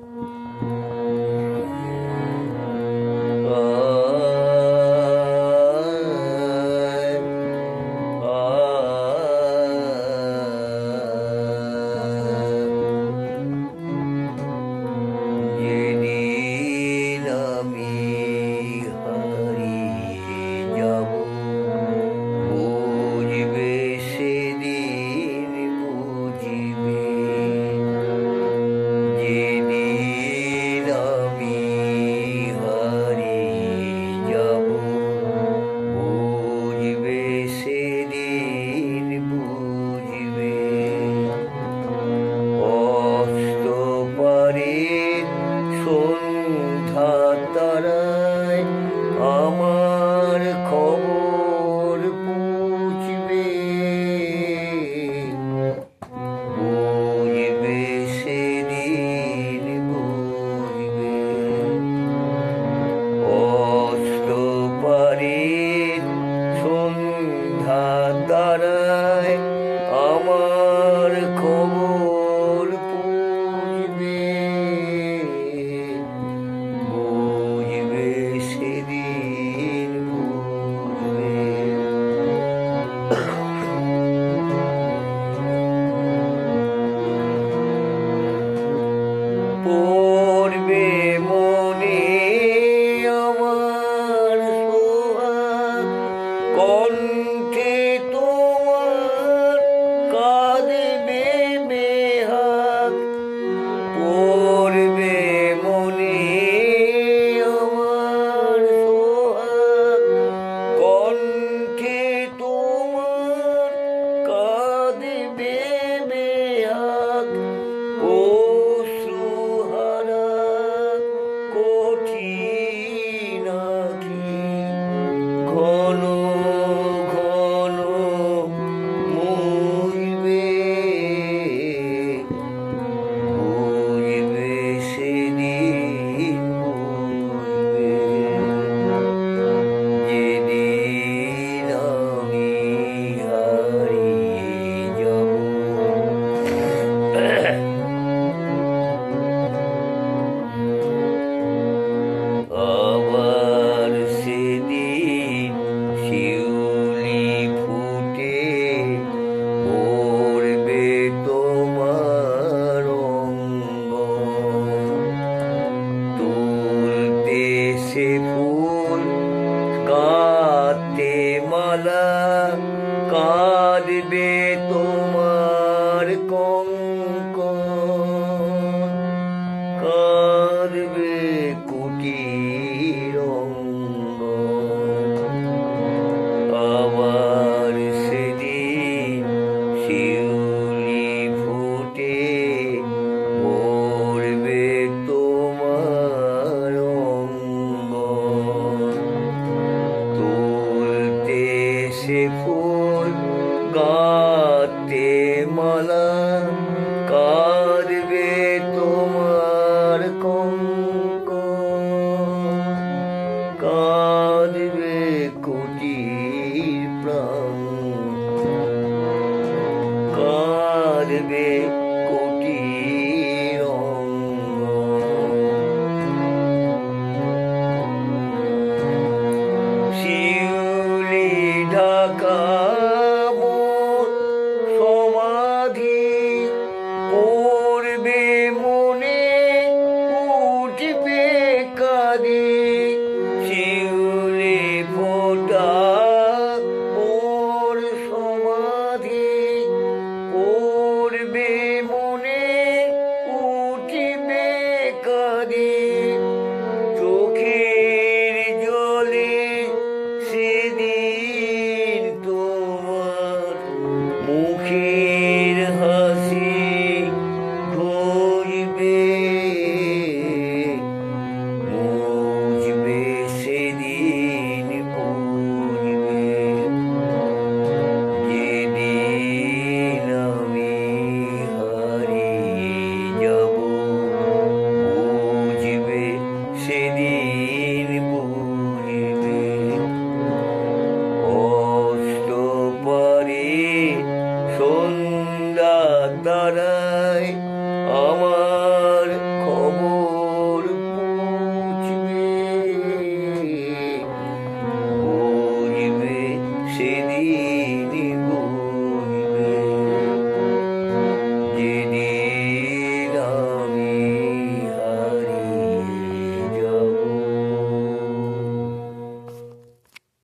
Mm-hmm. পড়বে মনে আমার সোহা কণ্ঠে তোমার কা মালা কাঁদবে গাছে ফুল গাতে মালা কারবে তোমার কঙ্ক কারবে কুটি প্রাণ কারবে